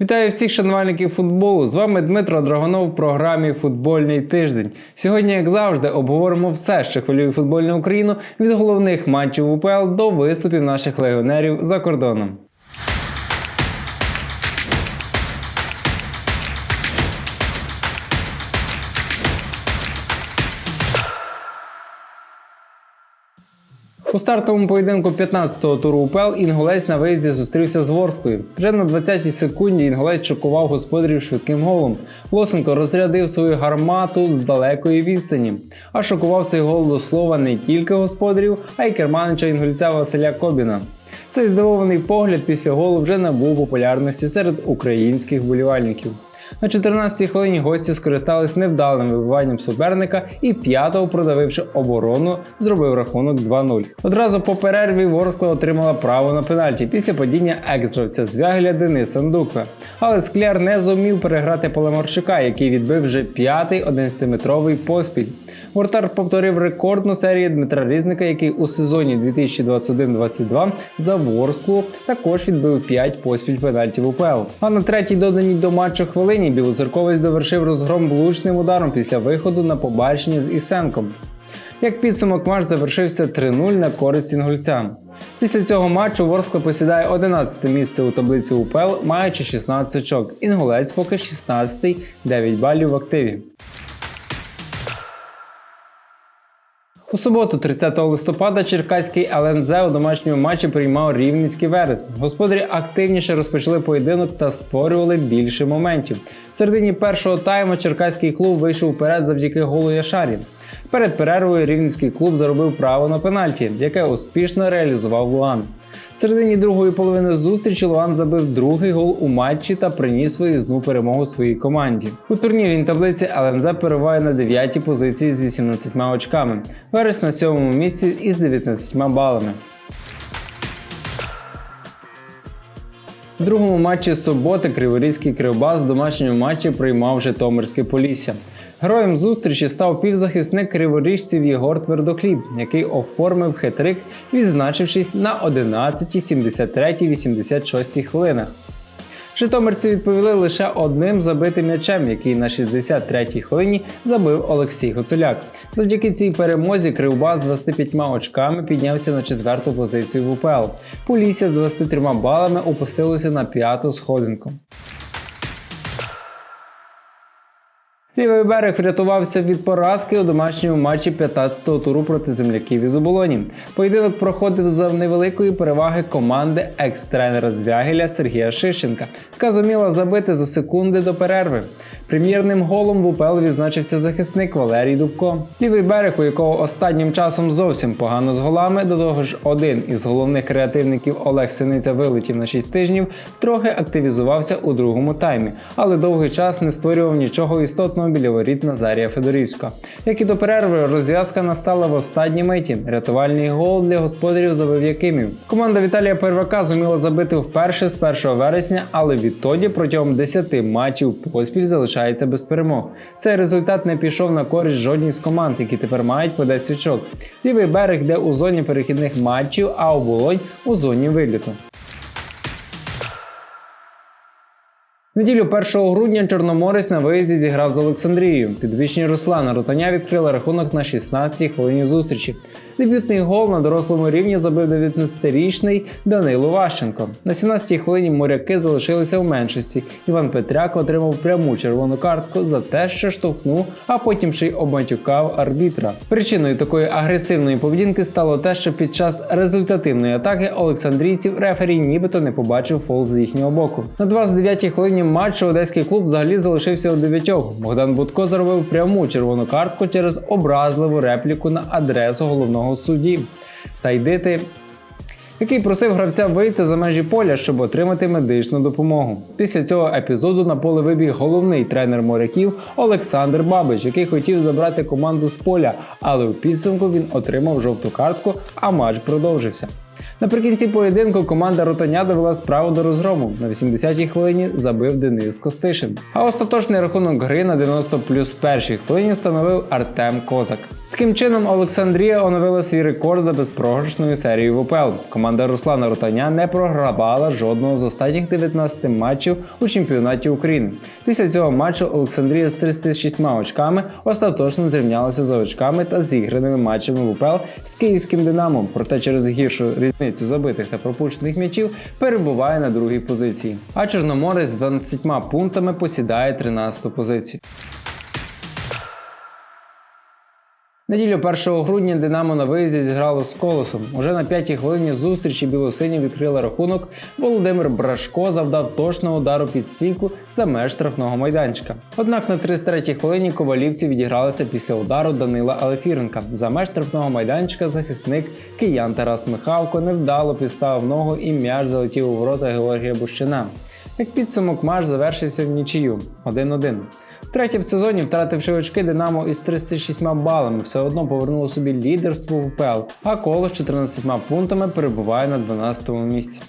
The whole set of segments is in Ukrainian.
Вітаю всіх шанувальників футболу. З вами Дмитро Драгонов в програмі Футбольний тиждень. Сьогодні, як завжди, обговоримо все, що хвилює футбольну Україну від головних матчів УПЛ до виступів наших легіонерів за кордоном. У стартовому поєдинку 15-го туру УПЛ Інгулець на виїзді зустрівся з Ворскою. Вже на 20-й секунді Інгулець шокував господарів швидким голом. Лосенко розрядив свою гармату з далекої відстані. А шокував цей гол до слова не тільки господарів, а й керманича інгульця Василя Кобіна. Цей здивований погляд після голу вже набув популярності серед українських болівальників. На 14-й хвилині гості скористались невдалим вибиванням суперника і п'ятого, продавивши оборону, зробив рахунок 2-0. Одразу по перерві Ворскла отримала право на пенальті після падіння екстровця звягеля Дениса Ндуква. Але Скляр не зумів переграти Полемарчука, який відбив вже п'ятий 11-метровий поспіль. Воротар повторив рекордну серію Дмитра Різника, який у сезоні 2021-22 за Ворсклу також відбив 5 поспіль пенальтів УПЛ. А на третій доданій до матчу хвилині білоцерковець довершив розгром влучним ударом після виходу на побачення з Ісенком. Як підсумок матч завершився 3-0 на користь інгульцям. Після цього матчу Ворскла посідає 11 місце у таблиці УПЛ, маючи 16 очок. Інгулець поки 16 9 балів в активі. У суботу, 30 листопада, Черкаський ЛНЗ у домашньому матчі приймав Рівненський Верес. Господарі активніше розпочали поєдинок та створювали більше моментів. В середині першого тайму Черкаський клуб вийшов вперед завдяки голу Яшарі. Перед перервою Рівненський клуб заробив право на пенальті, яке успішно реалізував Луан. В середині другої половини зустрічі Луан забив другий гол у матчі та приніс виїзну перемогу своїй команді. У турнірній таблиці ЛНЗ перебуває на 9-й позиції з 18 очками. Верес на 7-му місці із 19 балами. В другому матчі суботи Криворізький Кривбас в домашньому матчі приймав Житомирське Полісся. Героєм зустрічі став півзахисник криворіжців Єгор Твердохліб, який оформив хитрик, відзначившись на 11, 73, 86 хвилинах. Житомирці відповіли лише одним забитим м'ячем, який на 63-й хвилині забив Олексій Гуцуляк. Завдяки цій перемозі Кривбас з 25 очками піднявся на четверту позицію в УПЛ. Полісся з 23 балами опустилося на п'яту сходинку. Лівий берег врятувався від поразки у домашньому матчі 15-го туру проти земляків із оболоні. Поєдинок проходив за невеликої переваги команди екс-тренера Звягеля Сергія Шишенка, яка зуміла забити за секунди до перерви. Прем'єрним голом в УПЛ відзначився захисник Валерій Дубко. Лівий берег, у якого останнім часом зовсім погано з голами, до того ж один із головних креативників Олег Синиця вилетів на 6 тижнів, трохи активізувався у другому таймі, але довгий час не створював нічого істотного біля воріт Назарія Федорівського. Як і до перерви, розв'язка настала в останній миті. Рятувальний гол для господарів забив Якимів. Команда Віталія Первака зуміла забити вперше з 1 вересня, але відтоді протягом 10 матчів поспіль залишається без перемог. Цей результат не пішов на користь жодній з команд, які тепер мають по 10 очок. Лівий берег де у зоні перехідних матчів, а оболонь у зоні виліту. Неділю 1 грудня Чорноморець на виїзді зіграв з Олександрією. Підвищені Руслана Ротаня відкрила рахунок на 16-й хвилині зустрічі. Дебютний гол на дорослому рівні забив 19-річний Данило Ващенко. На 17-й хвилині моряки залишилися в меншості. Іван Петряк отримав пряму червону картку за те, що штовхнув, а потім ще й обматюкав арбітра. Причиною такої агресивної поведінки стало те, що під час результативної атаки Олександрійців рефері нібито не побачив фол з їхнього боку. На 29-й хвилині матчу одеський клуб взагалі залишився у дев'ятьох. Богдан Будко заробив пряму червону картку через образливу репліку на адресу головного судді. Та йди ти який просив гравця вийти за межі поля, щоб отримати медичну допомогу. Після цього епізоду на поле вибіг головний тренер моряків Олександр Бабич, який хотів забрати команду з поля, але у підсумку він отримав жовту картку, а матч продовжився. Наприкінці поєдинку команда Ротаня довела справу до розгрому. На 80-й хвилині забив Денис Костишин. А остаточний рахунок гри на 90 плюс першій хвилині встановив Артем Козак. Таким чином, Олександрія оновила свій рекорд за безпрограшною серією в УПЛ. Команда Руслана Ротаня не програвала жодного з останніх 19 матчів у чемпіонаті України. Після цього матчу Олександрія з 36 очками остаточно зрівнялася за очками та зіграними матчами в УПЛ з київським Динамо. Проте через гіршу різницю забитих та пропущених м'ячів перебуває на другій позиції. А Чорноморець з 12 пунктами посідає 13 позицію. Неділю 1 грудня Динамо на виїзді зіграло з колосом. Уже на п'ятій хвилині зустрічі білосині відкрила рахунок. Володимир Брашко завдав точного удару під стійку за меж штрафного майданчика. Однак на 33-й хвилині ковалівці відігралися після удару Данила Алефіренка. За меж штрафного майданчика захисник киян Тарас Михалко невдало підставив ногу і м'яч залетів у ворота Георгія Бущина. Як підсумок матч завершився в нічию 1-1. Втретє в сезоні, втративши очки, Динамо із 36 балами все одно повернуло собі лідерство в УПЛ, а коло з 14 пунктами перебуває на 12-му місці.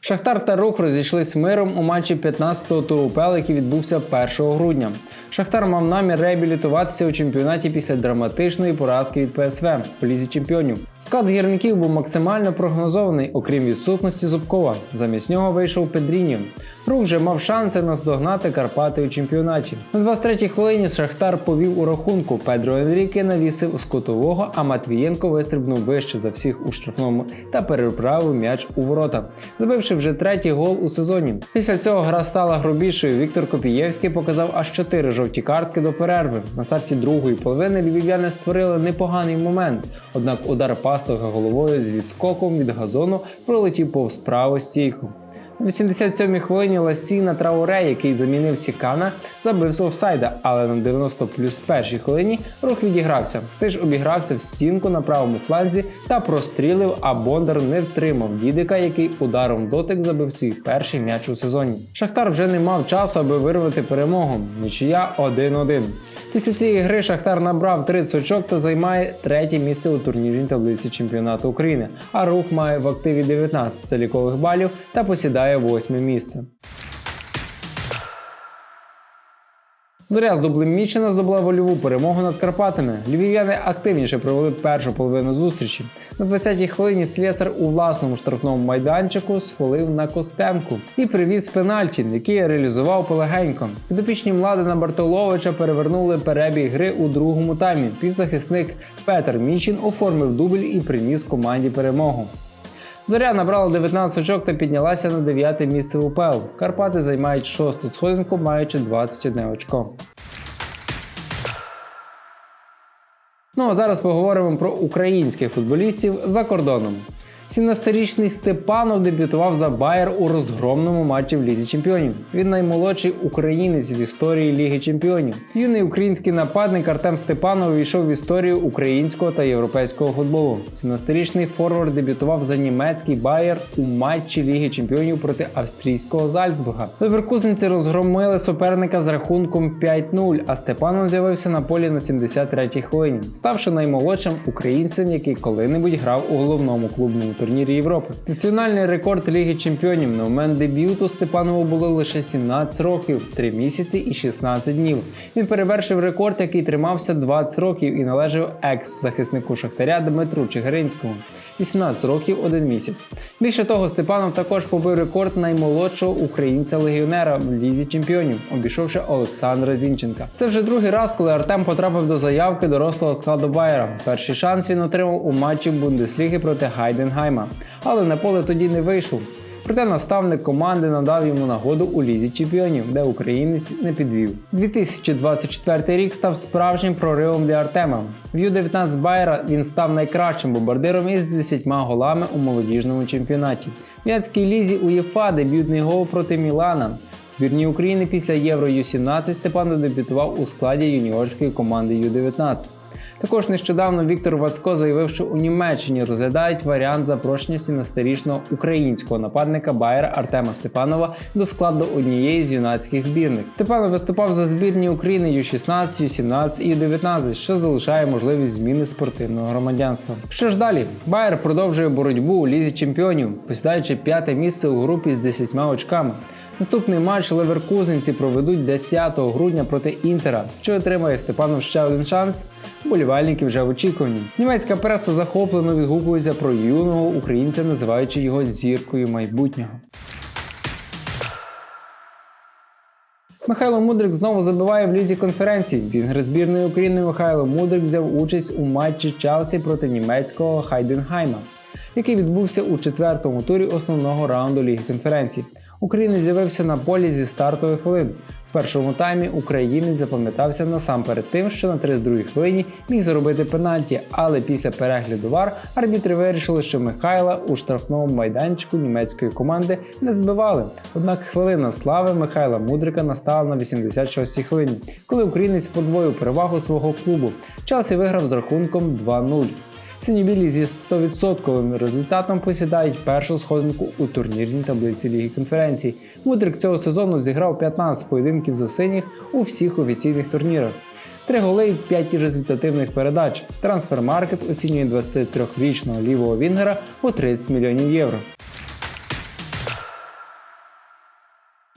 Шахтар та рух розійшлись миром у матчі 15-го туру УПЛ, який відбувся 1 грудня. Шахтар мав намір реабілітуватися у чемпіонаті після драматичної поразки від ПСВ в лізі чемпіонів. Склад гірників був максимально прогнозований, окрім відсутності Зубкова. Замість нього вийшов Педріньо. Рух же мав шанси наздогнати Карпати у чемпіонаті. На 23-й хвилині Шахтар повів у рахунку. Педро Енріке навісив з кутового, а Матвієнко вистрибнув вище за всіх у штрафному та переправив м'яч у ворота, забивши вже третій гол у сезоні. Після цього гра стала грубішою. Віктор Копієвський показав аж 4 жовті картки до перерви. На старті другої половини львів'яни створили непоганий момент. Однак удар пастога головою з відскоком від газону пролетів повз праву стійку. На 87-й хвилині Ласіна Трауре, який замінив Сікана, забив з офсайда, але на 90 плюс першій хвилині рух відігрався. Все ж обігрався в стінку на правому фланзі та прострілив, а Бондар не втримав дідика, який ударом дотик забив свій перший м'яч у сезоні. Шахтар вже не мав часу, аби вирвати перемогу. Нічия 1-1. Після цієї гри Шахтар набрав 30 очок та займає третє місце у турнірній таблиці чемпіонату України. А рух має в активі 19 залікових балів та посідає восьме місце. Зоря з дублем Мічина здобула вольову перемогу над Карпатами. Львів'яни активніше провели першу половину зустрічі. На 20-й хвилині Слєсар у власному штрафному майданчику сфолив на Костенку і привіз пенальті, який реалізував полегенько. Підопічні Младена Бартоловича перевернули перебіг гри у другому таймі. Півзахисник Петер Мічин оформив дубль і приніс команді перемогу. Зоря набрала 19 очок та піднялася на 9 місце в УПЛ. Карпати займають шосту сходинку, маючи 21 очко. Ну а зараз поговоримо про українських футболістів за кордоном. 17-річний Степанов дебютував за Байер у розгромному матчі в Лізі Чемпіонів. Він наймолодший українець в історії Ліги Чемпіонів. Юний український нападник Артем Степанов увійшов в історію українського та європейського футболу. 17-річний форвард дебютував за німецький Байер у матчі Ліги Чемпіонів проти австрійського Зальцбурга. Леверкузенці розгромили суперника з рахунком 5-0, а Степанов з'явився на полі на 73-й хвилині, ставши наймолодшим українцем, який коли-небудь грав у головному клубному турнірі Європи. Національний рекорд Ліги Чемпіонів на момент дебюту Степанову було лише 17 років, 3 місяці і 16 днів. Він перевершив рекорд, який тримався 20 років і належав екс-захиснику Шахтаря Дмитру Чигиринському. 18 років 1 місяць. Більше того, Степанов також побив рекорд наймолодшого українця-легіонера в лізі чемпіонів, обійшовши Олександра Зінченка. Це вже другий раз, коли Артем потрапив до заявки дорослого складу Байера. Перший шанс він отримав у матчі Бундесліги проти Гайденгайма, але на поле тоді не вийшов. Проте наставник команди надав йому нагоду у лізі чемпіонів, де українець не підвів. 2024 рік став справжнім проривом для Артема. В Ю-19 Байера він став найкращим бомбардиром із 10 голами у молодіжному чемпіонаті. В Німецькій лізі УЄФА дебютний гол проти Мілана. Збірні України після Євро Ю-17 Степанов дебютував у складі юніорської команди Ю-19. Також нещодавно Віктор Вацько заявив, що у Німеччині розглядають варіант запрошення 17-річного українського нападника Байера Артема Степанова до складу однієї з юнацьких збірних. Степанов виступав за збірні України Ю-16, Ю-17 і Ю-19, що залишає можливість зміни спортивного громадянства. Що ж далі? Байер продовжує боротьбу у лізі чемпіонів, посідаючи п'яте місце у групі з 10 очками. Наступний матч леверкузенці проведуть 10 грудня проти Інтера. Чи отримає Степанов ще один шанс? Болівальники вже в очікуванні. Німецька преса захоплено відгукується про юного українця, називаючи його зіркою майбутнього. Михайло Мудрик знову забиває в лізі конференцій. Вінгер збірної України Михайло Мудрик взяв участь у матчі Челсі проти німецького Хайденгайма, який відбувся у четвертому турі основного раунду Ліги конференцій. Українець з'явився на полі зі стартових хвилин. В першому таймі українець запам'ятався насамперед тим, що на 32-й хвилині міг заробити пенальті, але після перегляду вар арбітри вирішили, що Михайла у штрафному майданчику німецької команди не збивали. Однак хвилина слави Михайла Мудрика настала на 86-й хвилині, коли українець подвоїв перевагу свого клубу. Челсі виграв з рахунком 2-0. Синьо-білі зі 100% результатом посідають першу сходинку у турнірній таблиці Ліги конференцій. Мудрик цього сезону зіграв 15 поєдинків за синіх у всіх офіційних турнірах. Три голи і 5 результативних передач. Трансфермаркет оцінює 23-річного лівого Вінгера у 30 мільйонів євро.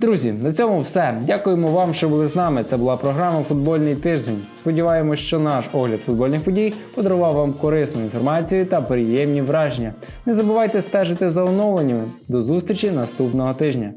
Друзі, на цьому все. Дякуємо вам, що були з нами. Це була програма Футбольний тиждень. Сподіваємось, що наш огляд футбольних подій подарував вам корисну інформацію та приємні враження. Не забувайте стежити за оновленнями. До зустрічі наступного тижня.